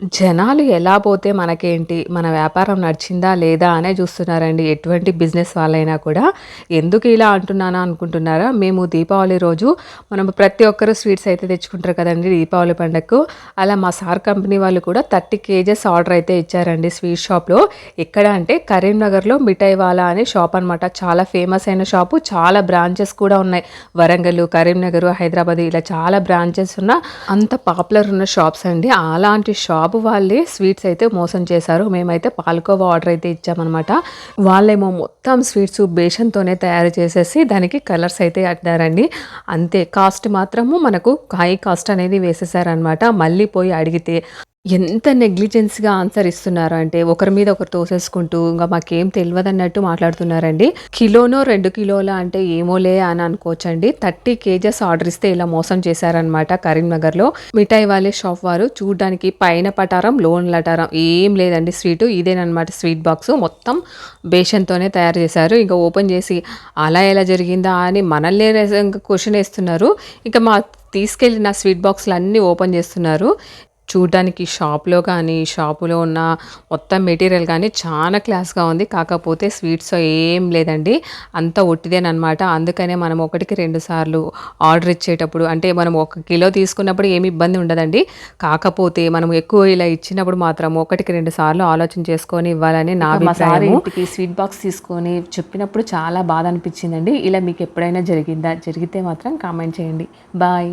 జనాలు ఎలా పోతే మనకేంటి? మన వ్యాపారం నడిచిందా లేదా అనే చూస్తున్నారండి. ఎటువంటి బిజినెస్ వాళ్ళైనా కూడా. ఎందుకు ఇలా అంటున్నానా అనుకుంటున్నారా? మేము దీపావళి రోజు మనం ప్రతి ఒక్కరు స్వీట్స్ అయితే తెచ్చుకుంటారు కదండీ దీపావళి పండగకు. అలా మా సార్ కంపెనీ వాళ్ళు కూడా 30 కేజెస్ ఆర్డర్ అయితే ఇచ్చారండి స్వీట్ షాప్‌లో. ఎక్కడ అంటే కరీంనగర్‌లో మిఠాయి వాలా అనే షాప్ అనమాట. చాలా ఫేమస్ అయిన షాపు. చాలా బ్రాంచెస్ కూడా ఉన్నాయి. వరంగల్, కరీంనగర్, హైదరాబాద్ ఇలా చాలా బ్రాంచెస్ ఉన్న అంత పాపులర్ ఉన్న షాప్స్ అండి. అలాంటి షాప్ వాళ్ళే స్వీట్స్ అయితే మోసం చేశారు. మేమైతే పాలకోవా ఆర్డర్ అయితే ఇచ్చామనమాట. వాళ్ళేమో మొత్తం స్వీట్స్ బేషన్‌తోనే తయారు చేసేసి దానికి కలర్స్ అయితే అద్దారండి. అంతే కాస్ట్ మాత్రము మనకు హై కాస్ట్ అనేది వేసేసారనమాట. మళ్ళీ పోయి అడిగితే ఎంత నెగ్లిజెన్స్‌గా ఆన్సర్ ఇస్తున్నారు అంటే ఒకరి మీద ఒకరు తోసేసుకుంటూ ఇంక మాకేం తెలవదన్నట్టు మాట్లాడుతున్నారండి. కిలోనో, 2 కిలోల అంటే ఏమోలే అని అనుకోవచ్చండి. 30 కేజెస్ ఆర్డర్ ఇస్తే ఇలా మోసం చేశారనమాట కరీంనగర్‌లో. మిఠాయి వాళ్ళే షాప్ వారు చూడ్డానికి పైన పటారం, లోన లటారం ఏం లేదండి స్వీటు. ఇదేననమాట స్వీట్ బాక్స్ మొత్తం బేషన్‌తోనే తయారు చేశారు. ఇంక ఓపెన్ చేసి అలా ఎలా జరిగిందా అని మనల్నే ఇంకా క్వశ్చన్ క్వెషన్ ఏస్తున్నారు. ఇక మా తీసుకెళ్ళిన స్వీట్ బాక్సులన్నీ ఓపెన్ చేస్తున్నారు. చూడ్డానికి షాప్‌లో కానీ, షాపులో ఉన్న మొత్తం మెటీరియల్ గానీ చాలా క్లాస్‌గా ఉంది. కాకపోతే స్వీట్స్ ఏం లేదండి. అంతా ఉట్టిదేననమాట. అందుకనే మనం ఒకటికి 2 సార్లు ఆర్డర్ ఇచ్చేటప్పుడు అంటే మనం ఒక కిలో తీసుకున్నప్పుడు ఏమి ఇబ్బంది ఉండదండి. కాకపోతే మనం ఎక్కువ ఇలా ఇచ్చినప్పుడు మాత్రం ఒకటికి 2 సార్లు ఆలోచన చేసుకొని ఇవ్వాలని నా. ఇంటికి స్వీట్ బాక్స్ తీసుకొని చెప్పినప్పుడు చాలా బాధ అనిపించిందండి. ఇలా మీకు ఎప్పుడైనా జరిగిందా? జరిగితే మాత్రం కామెంట్ చేయండి. బాయ్.